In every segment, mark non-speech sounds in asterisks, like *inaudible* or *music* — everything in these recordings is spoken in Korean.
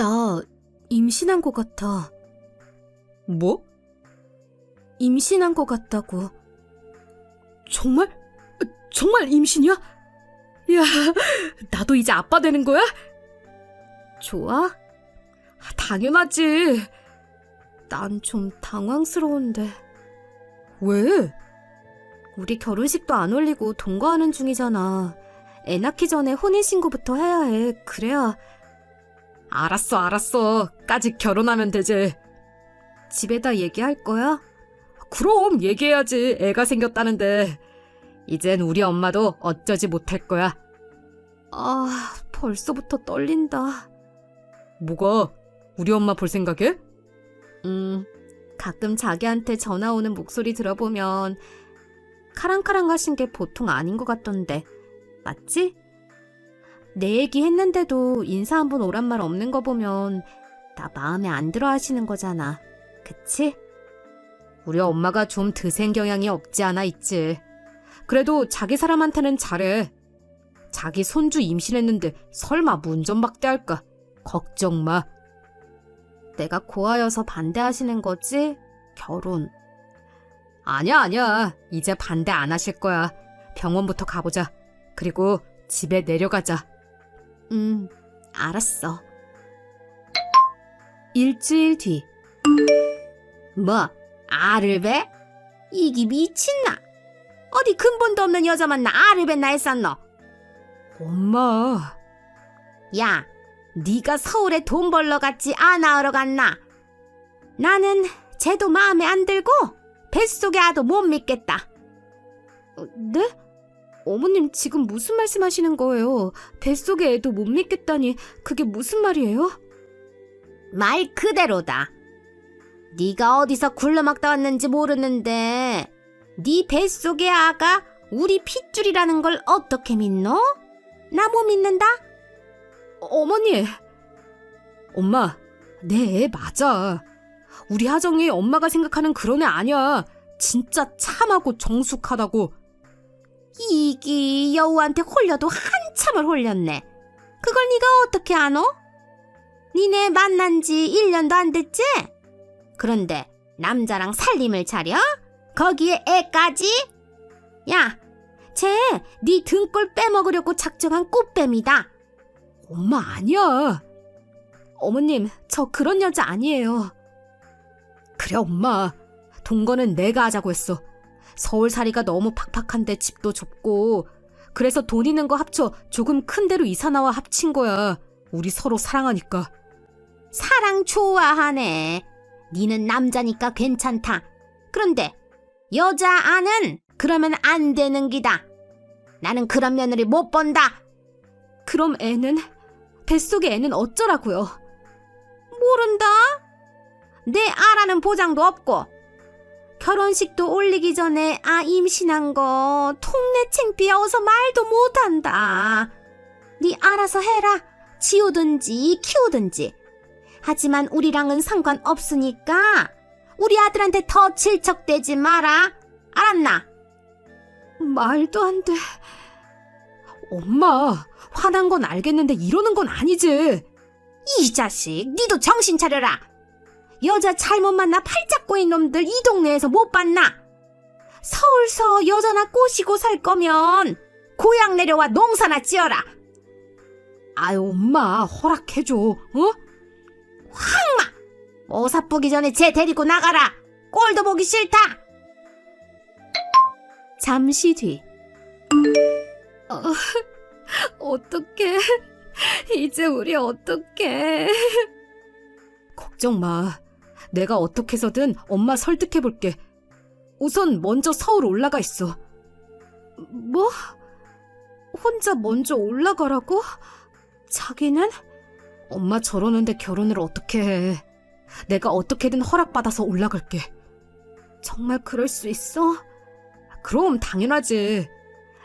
나 임신한 것 같아. 뭐? 임신한 것 같다고. 정말? 정말 임신이야? 야, 나도 이제 아빠 되는 거야? 좋아? 당연하지. 난 좀 당황스러운데. 왜? 우리 결혼식도 안 올리고 동거하는 중이잖아. 애 낳기 전에 혼인신고부터 해야 해. 그래야 알았어, 알았어. 까짓 결혼하면 되지. 집에다 얘기할 거야? 그럼 얘기해야지. 애가 생겼다는데. 이젠 우리 엄마도 어쩌지 못할 거야. 아, 벌써부터 떨린다. 뭐가? 우리 엄마 볼 생각에? 음, 가끔 자기한테 전화 오는 목소리 들어보면 카랑카랑하신 게 보통 아닌 것 같던데. 맞지? 내 얘기 했는데도 인사 한 번 오란 말 없는 거 보면 나 마음에 안 들어 하시는 거잖아. 그치? 우리 엄마가 좀 드생 경향이 없지 않아 있지. 그래도 자기 사람한테는 잘해. 자기 손주 임신했는데 설마 문전박대할까? 걱정 마. 내가 고아여서 반대하시는 거지? 결혼. 아니야, 아니야. 이제 반대 안 하실 거야. 병원부터 가보자. 그리고 집에 내려가자. 음, 알았어. 일주일 뒤. 뭐, 알을 배? 이기 미친나? 어디 근본도 없는 여자 만나 알을 뱉나 했었노? 엄마. 야, 네가 서울에 돈 벌러 갔지 아나으러 갔나? 나는 쟤도 마음에 안 들고 뱃속에 아도 못 믿겠다. 어, 네? 어머님 지금 무슨 말씀 하시는 거예요? 뱃속에 애도 못 믿겠다니 그게 무슨 말이에요? 말 그대로다. 네가 어디서 굴러막다 왔는지 모르는데 네 뱃속의 아가 우리 핏줄이라는 걸 어떻게 믿노? 나 못 믿는다? 어머니. 엄마, 내 애 맞아. 우리 하정이 엄마가 생각하는 그런 애 아니야. 진짜 참하고 정숙하다고. 이기 여우한테 홀려도 한참을 홀렸네. 그걸 네가 어떻게 아노? 니네 만난 지 1년도 안 됐지? 그런데 남자랑 살림을 차려? 거기에 애까지? 야, 쟤 네 등골 빼먹으려고 작정한 꽃뱀이다. 엄마 아니야. 어머님, 저 그런 여자 아니에요. 그래, 엄마. 동거는 내가 하자고 했어. 서울살이가 너무 팍팍한데 집도 좁고. 그래서 돈 있는 거 합쳐 조금 큰 데로 이사 나와 합친 거야. 우리 서로 사랑하니까. 사랑 좋아하네. 니는 남자니까 괜찮다. 그런데 여자 아는 그러면 안 되는 기다. 나는 그런 며느리 못 본다. 그럼 애는? 뱃속의 애는 어쩌라고요? 모른다. 내 아라는 보장도 없고 결혼식도 올리기 전에 아 임신한 거 통내 창피여서 말도 못한다. 네 알아서 해라. 지우든지 키우든지. 하지만 우리랑은 상관없으니까 우리 아들한테 더 질척대지 마라. 알았나? 말도 안 돼. 엄마, 화난 건 알겠는데 이러는 건 아니지. 이 자식, 니도 정신 차려라. 여자 잘못 만나 팔짝 꼬인 놈들 이 동네에서 못 봤나? 서울서 여자나 꼬시고 살 거면 고향 내려와 농사나 지어라. 아유, 엄마, 허락해줘, 어? 오사 뿌기 전에 쟤 데리고 나가라. 꼴도 보기 싫다. 잠시 뒤. 어, *laughs* 어떡해. 이제 우리 어떡해. *laughs* 걱정 마. 내가 어떻게 해서든 엄마 설득해볼게. 우선 먼저 서울 올라가 있어. 뭐? 혼자 먼저 올라가라고? 자기는? 엄마 저러는데 결혼을 어떻게 해. 내가 어떻게든 허락받아서 올라갈게. 정말 그럴 수 있어? 그럼 당연하지.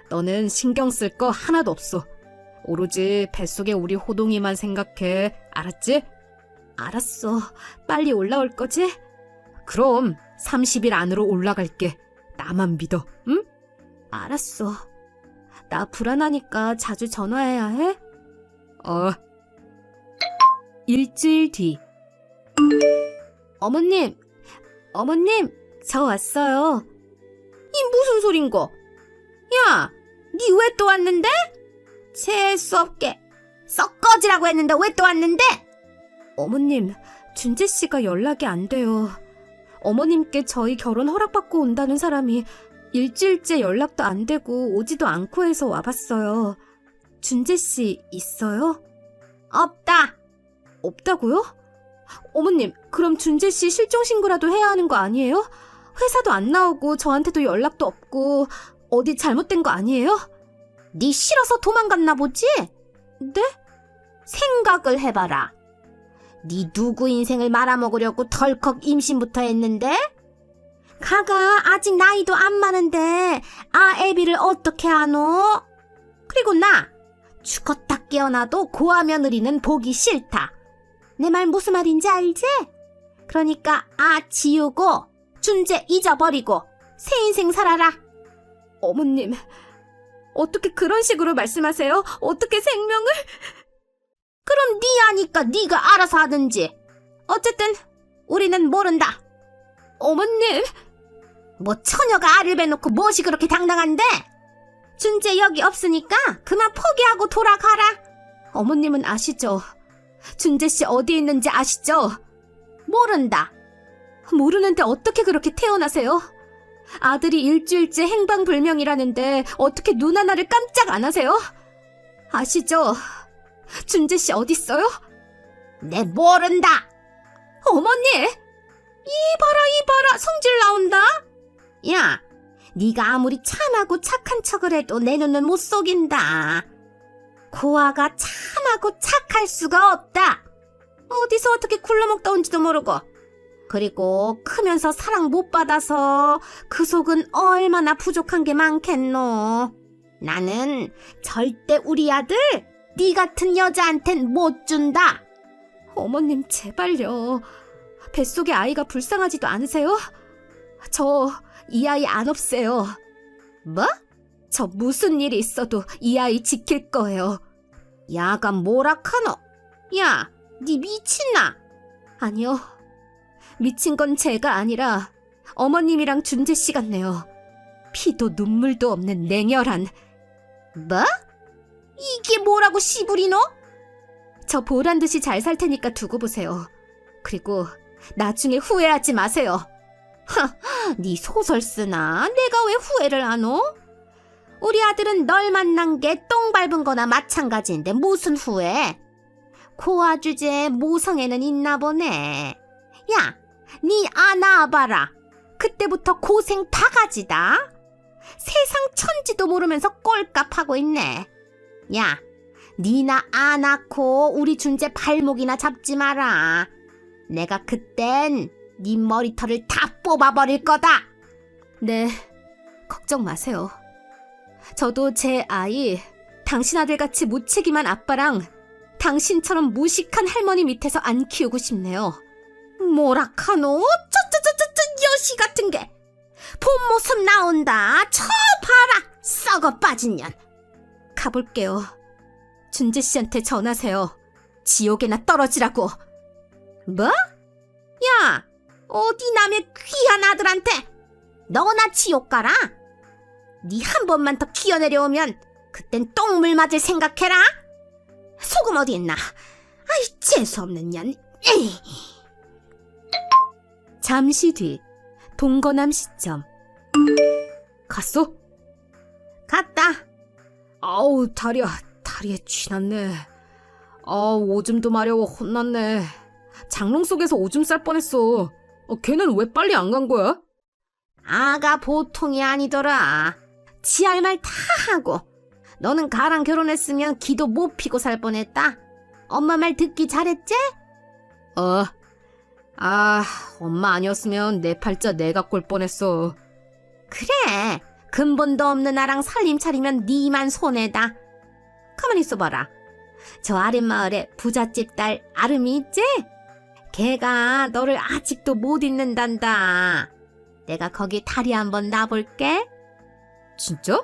너는 신경 쓸 거 하나도 없어. 오로지 뱃속에 우리 호동이만 생각해. 알았지? 알았어. 빨리 올라올 거지? 그럼 30일 안으로 올라갈게. 나만 믿어. 응? 알았어. 나 불안하니까 자주 전화해야 해? 어. 일주일 뒤. 어머님, 어머님, 저 왔어요. 이 무슨 소린고? 야, 니 왜 또 왔는데? 재수 없게 썩 꺼지라고 했는데 왜 또 왔는데? 어머님, 준재 씨가 연락이 안 돼요. 어머님께 저희 결혼 허락받고 온다는 사람이 일주일째 연락도 안 되고 오지도 않고 해서 와봤어요. 준재 씨 있어요? 없다. 없다고요? 어머님, 그럼 준재 씨 실종 신고라도 해야 하는 거 아니에요? 회사도 안 나오고 저한테도 연락도 없고 어디 잘못된 거 아니에요? 니 싫어서 도망갔나 보지? 네? 생각을 해봐라. 니 누구 인생을 말아먹으려고 덜컥 임신부터 했는데? 가가 아직 나이도 안 많은데 아 애비를 어떻게 하노? 그리고 나 죽었다 깨어나도 고아 며느리는 보기 싫다. 내 말 무슨 말인지 알지? 그러니까 아 지우고 준재 잊어버리고 새 인생 살아라. 어머님, 어떻게 그런 식으로 말씀하세요? 어떻게 생명을? 그럼 네 아니까 네가 알아서 하든지. 어쨌든 우리는 모른다. 어머님, 뭐 처녀가 알을 베놓고 무엇이 그렇게 당당한데? 준재 여기 없으니까 그만 포기하고 돌아가라. 어머님은 아시죠? 준재 씨 어디 있는지 아시죠? 모른다. 모르는데 어떻게 그렇게 태어나세요? 아들이 일주일째 행방불명이라는데 어떻게 눈 하나를 깜짝 안 하세요? 아시죠? 준재 씨 어딨어요? 내 모른다. 어머니! 이봐라 이봐라 성질 나온다. 야, 네가 아무리 참하고 착한 척을 해도 내 눈은 못 속인다. 고아가 참하고 착할 수가 없다. 어디서 어떻게 굴러먹다 온지도 모르고. 그리고 크면서 사랑 못 받아서 그 속은 얼마나 부족한 게 많겠노. 나는 절대 우리 아들 네 같은 여자한텐 못 준다. 어머님 제발요. 뱃속에 아이가 불쌍하지도 않으세요? 저 이 아이 안 없애요. 뭐? 저 무슨 일이 있어도 이 아이 지킬 거예요. 야가 뭐라 카노? 야, 니 미친나? 아니요. 미친 건 제가 아니라 어머님이랑 준재 씨 같네요. 피도 눈물도 없는 냉혈한 뭐? 이게 뭐라고 씨부리노? 저 보란 듯이 잘 살 테니까 두고 보세요. 그리고 나중에 후회하지 마세요. 니 소설 쓰나? 내가 왜 후회를 하노? 우리 아들은 널 만난 게 똥 밟은 거나 마찬가지인데 무슨 후회? 고아 주제에 모성애는 있나 보네. 야, 니 아나 봐라. 그때부터 고생 바가지다. 세상 천지도 모르면서 꼴값하고 있네. 야, 니나 아 낳고 우리 준재 발목이나 잡지 마라. 내가 그땐 네 머리털을 다 뽑아버릴 거다. 네, 걱정 마세요. 저도 제 아이, 당신 아들같이 무책임한 아빠랑 당신처럼 무식한 할머니 밑에서 안 키우고 싶네요. 뭐라 카노? 저저저저저 여시 같은 게. 본 모습 나온다. 저 봐라. 썩어 빠진 년. 가볼게요. 준재 씨한테 전하세요. 지옥에나 떨어지라고. 뭐? 야, 어디 남의 귀한 아들한테 너나 지옥 가라. 네 한 번만 더 기어 내려오면 그땐 똥물 맞을 생각해라. 소금 어디 있나? 아이 재수 없는 년. 에이. *laughs* 잠시 뒤, 동거남 시점. 갔어? 갔다. 아우, 다리야, 다리에 쥐났네. 아, 오줌도 마려워 혼났네. 장롱 속에서 오줌 쌀 뻔했어. 어, 걔는 왜 빨리 안 간 거야? 아가 보통이 아니더라. 지 할 말 다 하고. 너는 가랑 결혼했으면 기도 못 피고 살 뻔했다. 엄마 말 듣기 잘했지? 어. 아, 엄마 아니었으면 내 팔자 내가 꼴 뻔했어. 그래. 근본도 없는 나랑 살림 차리면 니만 손해다. 가만히 있어봐라. 저 아랫마을에 부잣집 딸 아름이 있지? 걔가 너를 아직도 못 잊는단다. 내가 거기 다리 한번 놔볼게. 진짜?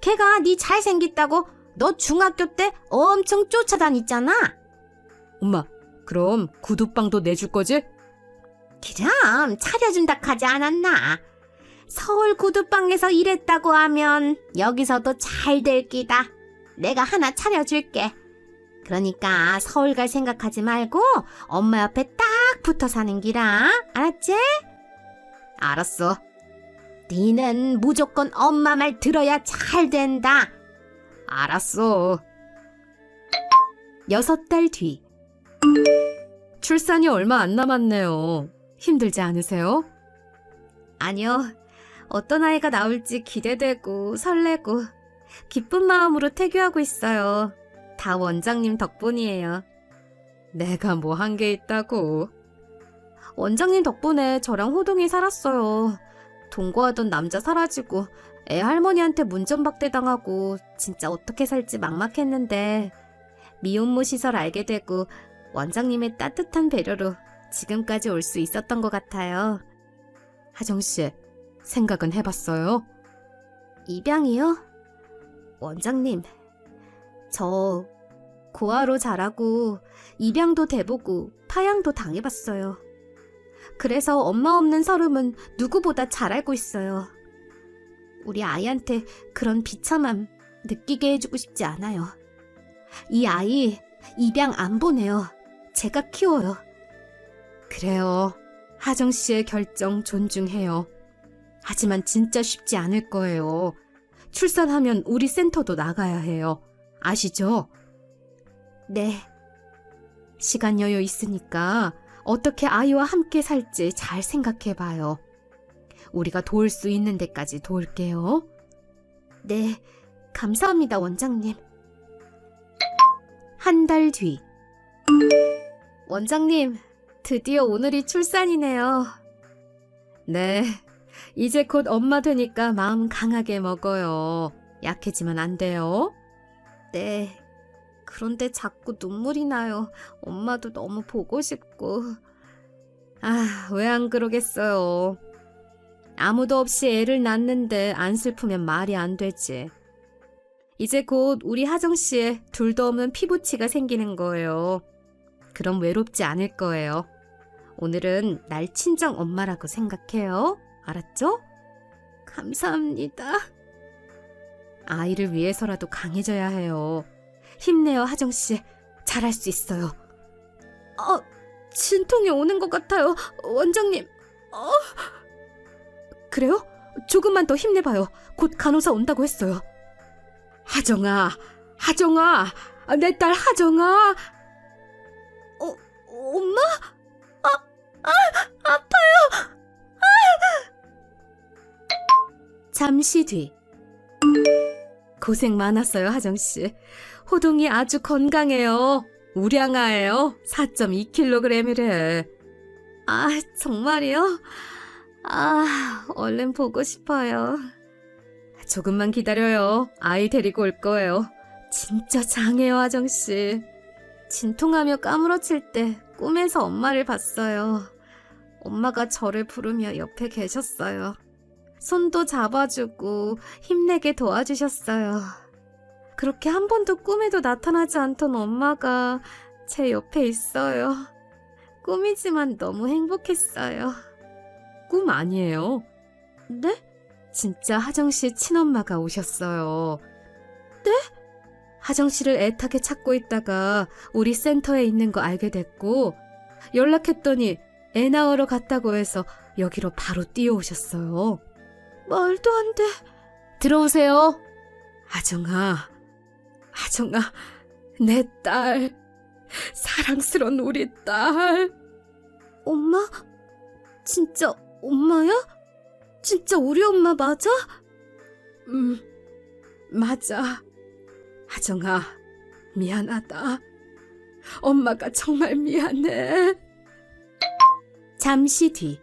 걔가 네 잘생겼다고 너 중학교 때 엄청 쫓아다녔잖아. 엄마, 그럼 구두빵도 내줄 거지? 그럼 차려준다 하지 않았나? 서울 구두방에서 일했다고 하면 여기서도 잘 될 기다. 내가 하나 차려줄게. 그러니까 서울 갈 생각하지 말고 엄마 옆에 딱 붙어 사는 기라. 알았지? 알았어. 니는 무조건 엄마 말 들어야 잘 된다. 알았어. 여섯 달 뒤. 출산이 얼마 안 남았네요. 힘들지 않으세요? 아니요. 어떤 아이가 나올지 기대되고 설레고 기쁜 마음으로 태교하고 있어요. 다 원장님 덕분이에요. 내가 뭐 한 게 있다고. 원장님 덕분에 저랑 호동이 살았어요. 동거하던 남자 사라지고 애 할머니한테 문전박대 당하고 진짜 어떻게 살지 막막했는데 미혼모 시설 알게 되고 원장님의 따뜻한 배려로 지금까지 올 수 있었던 것 같아요. 하정 씨, 생각은 해봤어요? 입양이요? 원장님, 저 고아로 자라고 입양도 돼보고 파양도 당해봤어요. 그래서 엄마 없는 서름은 누구보다 잘 알고 있어요. 우리 아이한테 그런 비참함 느끼게 해주고 싶지 않아요. 이 아이 입양 안 보내요. 제가 키워요. 그래요. 하정 씨의 결정 존중해요. 하지만 진짜 쉽지 않을 거예요. 출산하면 우리 센터도 나가야 해요. 아시죠? 네, 시간 여유 있으니까 어떻게 아이와 함께 살지 잘 생각해 봐요. 우리가 도울 수 있는 데까지 도울게요. 네, 감사합니다, 원장님. 한 달 뒤. 원장님, 드디어 오늘이 출산이네요. 네. 이제 곧 엄마 되니까 마음 강하게 먹어요. 약해지면 안 돼요. 네. 그런데 자꾸 눈물이 나요. 엄마도 너무 보고 싶고. 아, 왜 안 그러겠어요. 아무도 없이 애를 낳는데 안 슬프면 말이 안 되지. 이제 곧 우리 하정 씨의 둘도 없는 피부치가 생기는 거예요. 그럼 외롭지 않을 거예요. 오늘은 날 친정 엄마라고 생각해요. 알았죠? 감사합니다. 아이를 위해서라도 강해져야 해요. 힘내요, 하정 씨. 잘할 수 있어요. 어, 진통이 오는 것 같아요. 원장님, 그래요? 조금만 더 힘내봐요. 곧 간호사 온다고 했어요. 하정아, 하정아, 내 딸 하정아. 엄마? 잠시 뒤. 고생 많았어요, 하정 씨. 호동이 아주 건강해요. 우량아예요. 4.2kg이래. 아, 정말이요? 아, 얼른 보고 싶어요. 조금만 기다려요. 아이 데리고 올 거예요. 진짜 장해요, 하정 씨. 진통하며 까무러칠 때 꿈에서 엄마를 봤어요. 엄마가 저를 부르며 옆에 계셨어요. 손도 잡아주고 힘내게 도와주셨어요. 그렇게 한 번도 꿈에도 나타나지 않던 엄마가 제 옆에 있어요. 꿈이지만 너무 행복했어요. 꿈 아니에요. 네? 진짜 하정 씨 친엄마가 오셨어요. 네? 하정 씨를 애타게 찾고 있다가 우리 센터에 있는 거 알게 됐고 연락했더니 애 낳으러 갔다고 해서 여기로 바로 뛰어오셨어요. 말도 안 돼. 들어오세요. 하정아, 하정아, 내 딸, 사랑스런 우리 딸. 엄마? 진짜 엄마야? 진짜 우리 엄마 맞아? 음, 맞아. 하정아, 미안하다. 엄마가 정말 미안해. 잠시 뒤.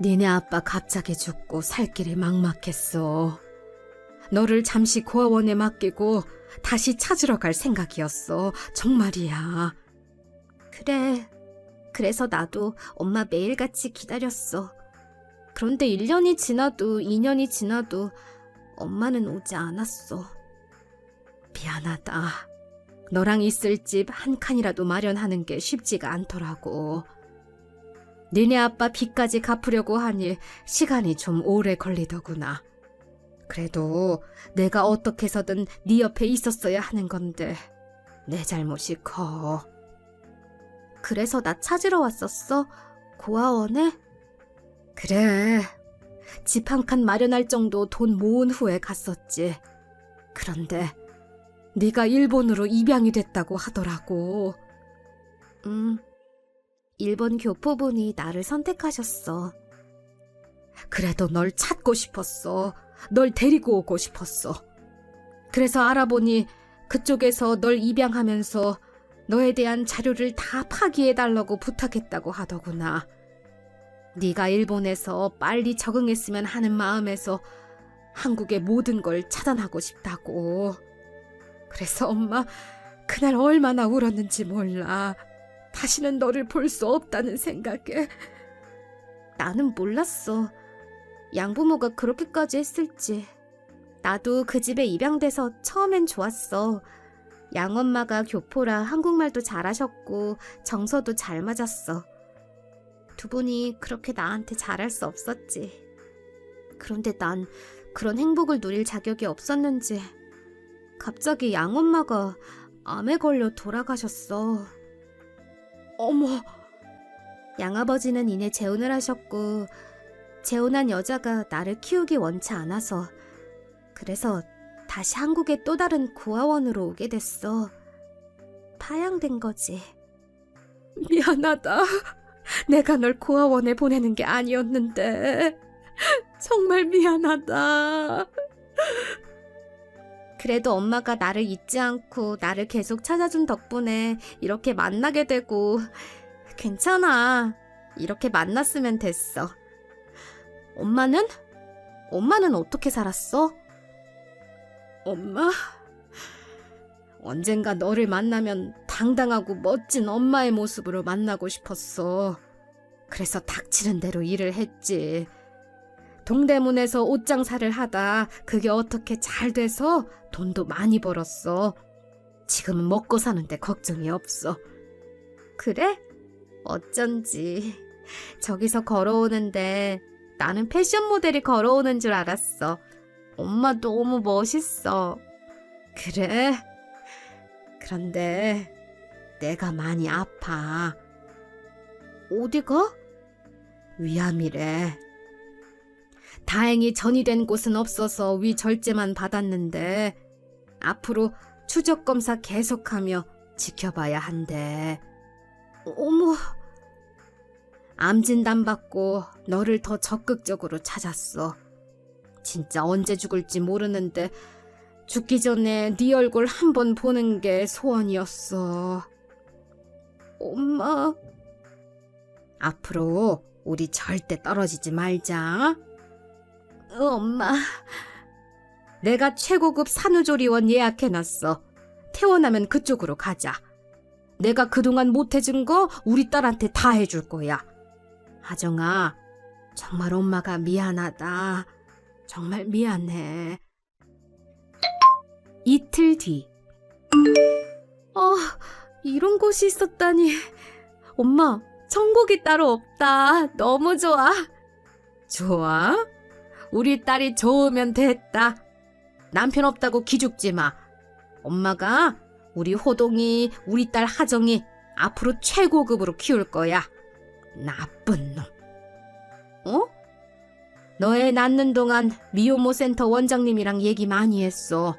니네 아빠 갑자기 죽고 살 길이 막막했어. 너를 잠시 고아원에 맡기고 다시 찾으러 갈 생각이었어. 정말이야. 그래. 그래서 나도 엄마 매일같이 기다렸어. 그런데 1년이 지나도 2년이 지나도 엄마는 오지 않았어. 미안하다. 너랑 있을 집 한 칸이라도 마련하는 게 쉽지가 않더라고. 니네 아빠 빚까지 갚으려고 하니 시간이 좀 오래 걸리더구나. 그래도 내가 어떻게 해서든 네 옆에 있었어야 하는 건데 내 잘못이 커. 그래서 나 찾으러 왔었어? 고아원에? 그래. 집 한 칸 마련할 정도 돈 모은 후에 갔었지. 그런데 네가 일본으로 입양이 됐다고 하더라고. 음. 일본 교포분이 나를 선택하셨어. 그래도 널 찾고 싶었어. 널 데리고 오고 싶었어. 그래서 알아보니 그쪽에서 널 입양하면서 너에 대한 자료를 다 파기해달라고 부탁했다고 하더구나. 네가 일본에서 빨리 적응했으면 하는 마음에서 한국의 모든 걸 차단하고 싶다고. 그래서 엄마 그날 얼마나 울었는지 몰라. 다시는 너를 볼 수 없다는 생각에. 나는 몰랐어. 양부모가 그렇게까지 했을지. 나도 그 집에 입양돼서 처음엔 좋았어. 양엄마가 교포라 한국말도 잘하셨고 정서도 잘 맞았어. 두 분이 그렇게 나한테 잘할 수 없었지. 그런데 난 그런 행복을 누릴 자격이 없었는지 갑자기 양엄마가 암에 걸려 돌아가셨어. 어머. 양아버지는 이내 재혼을 하셨고 재혼한 여자가 나를 키우기 원치 않아서 그래서 다시 한국의 또 다른 고아원으로 오게 됐어. 파양된 거지. 미안하다. 내가 널 고아원에 보내는 게 아니었는데. 정말 미안하다. 그래도 엄마가 나를 잊지 않고 나를 계속 찾아준 덕분에 이렇게 만나게 되고, *laughs* 괜찮아. 이렇게 만났으면 됐어. 엄마는? 엄마는 어떻게 살았어? 엄마? 언젠가 너를 만나면 당당하고 멋진 엄마의 모습으로 만나고 싶었어. 그래서 닥치는 대로 일을 했지. 동대문에서 옷 장사를 하다 그게 어떻게 잘 돼서 돈도 많이 벌었어. 지금은 먹고 사는데 걱정이 없어. 그래? 어쩐지. 저기서 걸어오는데 나는 패션 모델이 걸어오는 줄 알았어. 엄마 너무 멋있어. 그래? 그런데 내가 많이 아파. 어디가? 위암이래. 다행히 전이된 곳은 없어서 위 절제만 받았는데 앞으로 추적 검사 계속하며 지켜봐야 한대. 어머. 암 진단 받고 너를 더 적극적으로 찾았어. 진짜 언제 죽을지 모르는데 죽기 전에 네 얼굴 한 번 보는 게 소원이었어. 엄마. 앞으로 우리 절대 떨어지지 말자. 어, 엄마. 내가 최고급 산후조리원 예약해놨어. 퇴원하면 그쪽으로 가자. 내가 그동안 못해준 거 우리 딸한테 다 해줄 거야. 하정아, 정말 엄마가 미안하다. 정말 미안해. 이틀 뒤. 어, 이런 곳이 있었다니. 엄마, 천국이 따로 없다. 너무 좋아. 좋아? 우리 딸이 좋으면 됐다. 남편 없다고 기죽지 마. 엄마가 우리 호동이, 우리 딸 하정이 앞으로 최고급으로 키울 거야. 나쁜 놈. 어? 너애 낳는 동안 미혼모 센터 원장님이랑 얘기 많이 했어.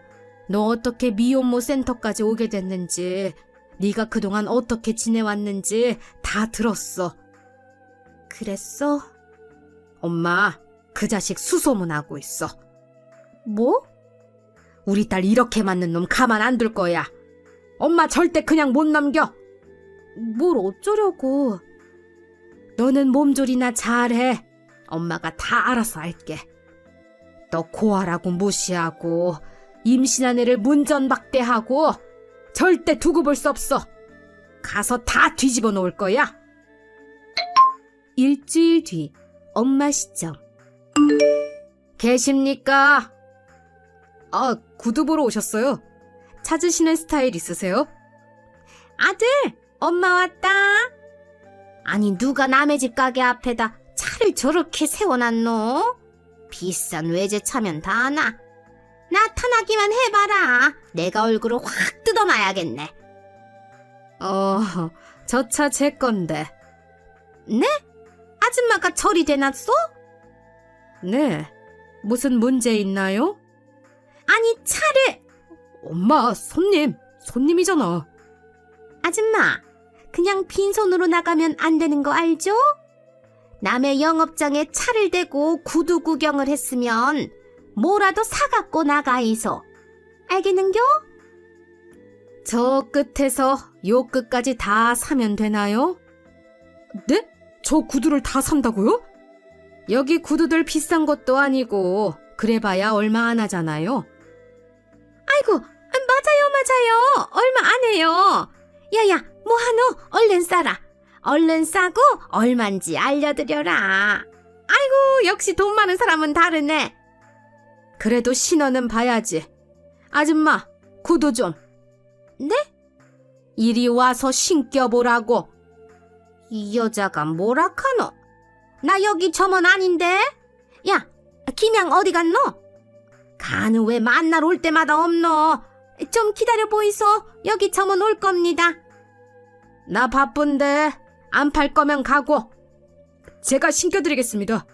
너 어떻게 미혼모 센터까지 오게 됐는지, 네가 그동안 어떻게 지내왔는지 다 들었어. 그랬어? 엄마, 그 자식 수소문하고 있어. 뭐? 우리 딸 이렇게 맞는 놈 가만 안 둘 거야. 엄마 절대 그냥 못 넘겨. 뭘 어쩌려고. 너는 몸조리나 잘해. 엄마가 다 알아서 할게. 너 고아라고 무시하고 임신한 애를 문전박대하고 절대 두고 볼 수 없어. 가서 다 뒤집어 놓을 거야. 일주일 뒤 엄마 시점. 계십니까? 아, 구두 보러 오셨어요? 찾으시는 스타일 있으세요? 아들, 엄마 왔다. 아니, 누가 남의 집 가게 앞에다 차를 저렇게 세워놨노? 비싼 외제 차면 다 하나. 나타나기만 해봐라. 내가 얼굴을 확 뜯어놔야겠네. 어, 저 차 제 건데. 네? 아줌마가 절이 대놨소? 네. 무슨 문제 있나요? 아니, 차를. 엄마, 손님. 손님이잖아. 아줌마, 그냥 빈손으로 나가면 안 되는 거 알죠? 남의 영업장에 차를 대고 구두 구경을 했으면 뭐라도 사갖고 나가이소. 알겠는겨? 저 끝에서 요 끝까지 다 사면 되나요? 네? 저 구두를 다 산다고요? 여기 구두들 비싼 것도 아니고 그래봐야 얼마 안 하잖아요. 아이고, 아, 맞아요, 맞아요. 얼마 안 해요. 야야, 뭐하노? 얼른 싸라. 얼른 싸고 얼만지 알려드려라. 아이고, 역시 돈 많은 사람은 다르네. 그래도 신어는 봐야지. 아줌마, 구두 좀. 네? 이리 와서 신겨보라고. 이 여자가 뭐라 카노? 나 여기 점원 아닌데? 야, 김양 어디 갔노? 가는 왜 만날 올 때마다 없노? 좀 기다려 보이소. 여기 점원 올 겁니다. 나 바쁜데 안 팔 거면 가고. 제가 신겨드리겠습니다.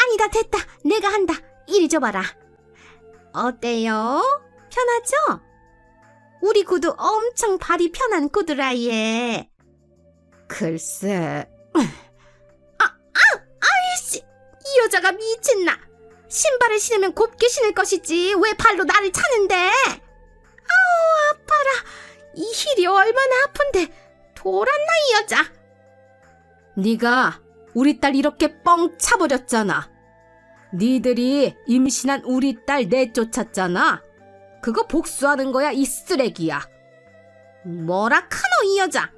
아니다, 됐다. 내가 한다. 이리 줘봐라. 어때요? 편하죠? 우리 구두 엄청 발이 편한 구두라, 얘. 글쎄, 이 여자가 미친나. 신발을 신으면 곱게 신을 것이지. 왜 발로 나를 차는데? 아우, 아파라. 이 힐이 얼마나 아픈데. 돌았나, 이 여자. 네가 우리 딸 이렇게 뻥 차버렸잖아. 니들이 임신한 우리 딸 내쫓았잖아. 그거 복수하는 거야, 이 쓰레기야. 뭐라 카노, 이 여자.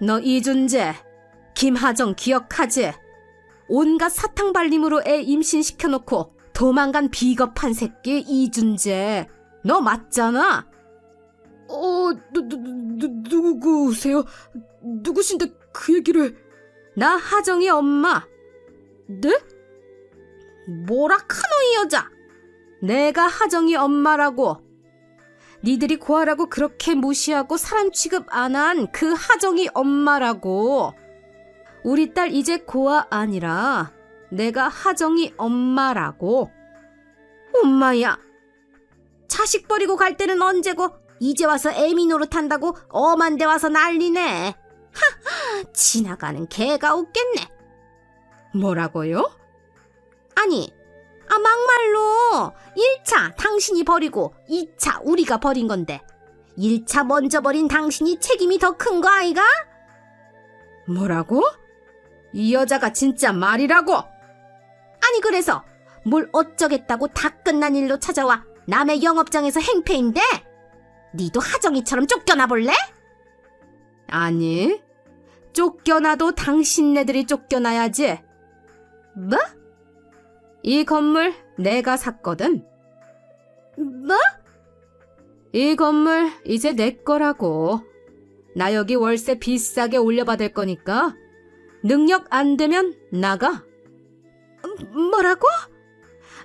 너 이준재, 김하정 기억하지? 온갖 사탕 발림으로 애 임신시켜놓고 도망간 비겁한 새끼 이준재. 너 맞잖아? 어, 누, 누, 누, 누구세요? 누구신데 그 얘기를... 나 하정이 엄마. 네? 뭐라 카노, 이 여자. 내가 하정이 엄마라고. 니들이 고아라고 그렇게 무시하고 사람 취급 안 한 그 하정이 엄마라고. 우리 딸 이제 고아 아니라 내가 하정이 엄마라고. 엄마야. 자식 버리고 갈 때는 언제고 이제 와서 애미 노릇한다고 엄한 데 와서 난리네. 하하, 지나가는 개가 웃겠네. 뭐라고요? 아니, 아 막말로 1차 당신이 버리고 2차 우리가 버린 건데 1차 먼저 버린 당신이 책임이 더 큰 거 아이가? 뭐라고? 이 여자가 진짜 말이라고? 아니 그래서 뭘 어쩌겠다고 다 끝난 일로 찾아와 남의 영업장에서 행패인데? 니도 하정이처럼 쫓겨나 볼래? 아니, 쫓겨나도 당신네들이 쫓겨나야지. 뭐? 이 건물 내가 샀거든. 뭐? 이 건물 이제 내 거라고. 나 여기 월세 비싸게 올려받을 거니까 능력 안 되면 나가. 뭐라고?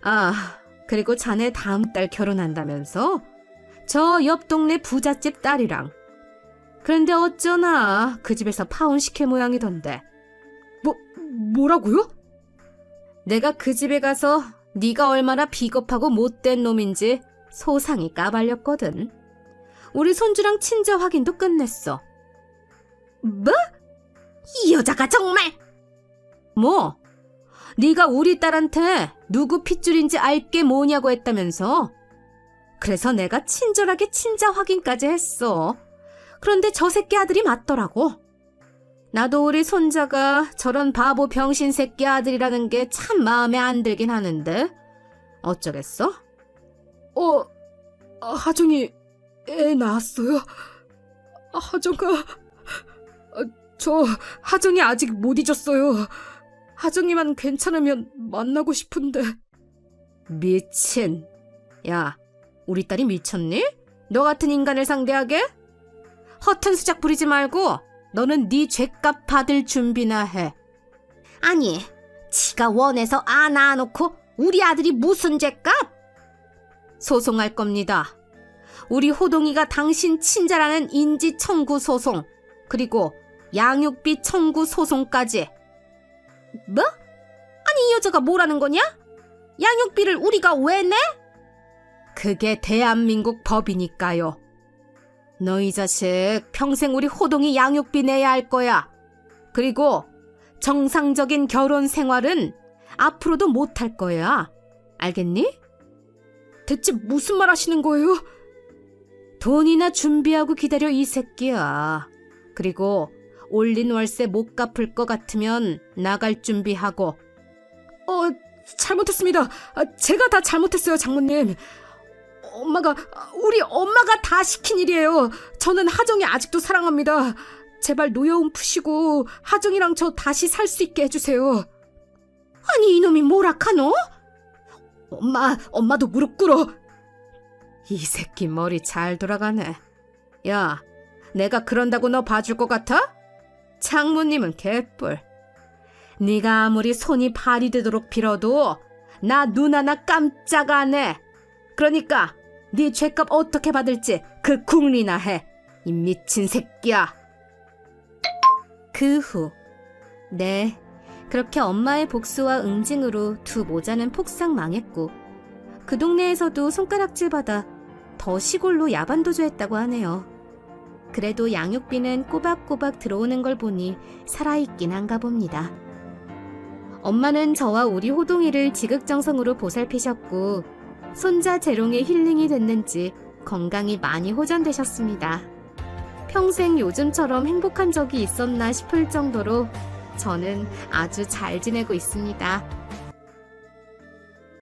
아, 그리고 자네 다음 달 결혼한다면서? 저 옆 동네 부잣집 딸이랑. 그런데 어쩌나 그 집에서 파혼 시킬 모양이던데. 뭐, 뭐라고요? 내가 그 집에 가서 네가 얼마나 비겁하고 못된 놈인지 소상히 까발렸거든. 우리 손주랑 친자 확인도 끝냈어. 뭐? 이 여자가 정말 뭐? 네가 우리 딸한테 누구 핏줄인지 알게 뭐냐고 했다면서? 그래서 내가 친절하게 친자 확인까지 했어. 그런데 저 새끼 아들이 맞더라고. 나도 우리 손자가 저런 바보 병신 새끼 아들이라는 게 참 마음에 안 들긴 하는데 어쩌겠어? 어, 하정이 애 낳았어요? 하정아, 저 하정이 아직 못 잊었어요. 하정이만 괜찮으면 만나고 싶은데. 미친. 야, 우리 딸이 미쳤니? 너 같은 인간을 상대하게? 허튼 수작 부리지 말고 너는 네 죄값 받을 준비나 해. 아니, 지가 원해서 아 낳아놓고 우리 아들이 무슨 죄값? 소송할 겁니다. 우리 호동이가 당신 친자라는 인지 청구 소송, 그리고 양육비 청구 소송까지. 뭐? 아니 이 여자가 뭐라는 거냐? 양육비를 우리가 왜 내? 그게 대한민국 법이니까요. 너이 자식 평생 우리 호동이 양육비 내야 할 거야. 그리고 정상적인 결혼 생활은 앞으로도 못 할 거야. 알겠니? 대체 무슨 말 하시는 거예요? 돈이나 준비하고 기다려 이 새끼야. 그리고 올린 월세 못 갚을 것 같으면 나갈 준비하고. 어, 잘못했습니다. 아, 제가 다 잘못했어요, 장모님. 엄마가 우리 엄마가 다 시킨 일이에요. 저는 하정이 아직도 사랑합니다. 제발 노여움 푸시고 하정이랑 저 다시 살 수 있게 해주세요. 아니 이놈이 뭐라카노? 엄마, 엄마도 무릎 꿇어. 이 새끼 머리 잘 돌아가네. 야, 내가 그런다고 너 봐줄 것 같아? 장모님은 개뿔. 네가 아무리 손이 발이 되도록 빌어도 나 눈 하나 깜짝 안 해. 그러니까 네 죄값 어떻게 받을지 그 궁리나 해. 이 미친 새끼야. 그 후. 네, 그렇게 엄마의 복수와 응징으로 두 모자는 폭삭 망했고 그 동네에서도 손가락질 받아 더 시골로 야반도주했다고 하네요. 그래도 양육비는 꼬박꼬박 들어오는 걸 보니 살아있긴 한가 봅니다. 엄마는 저와 우리 호동이를 지극정성으로 보살피셨고 손자 재롱의 힐링이 됐는지 건강이 많이 호전되셨습니다. 평생 요즘처럼 행복한 적이 있었나 싶을 정도로 저는 아주 잘 지내고 있습니다.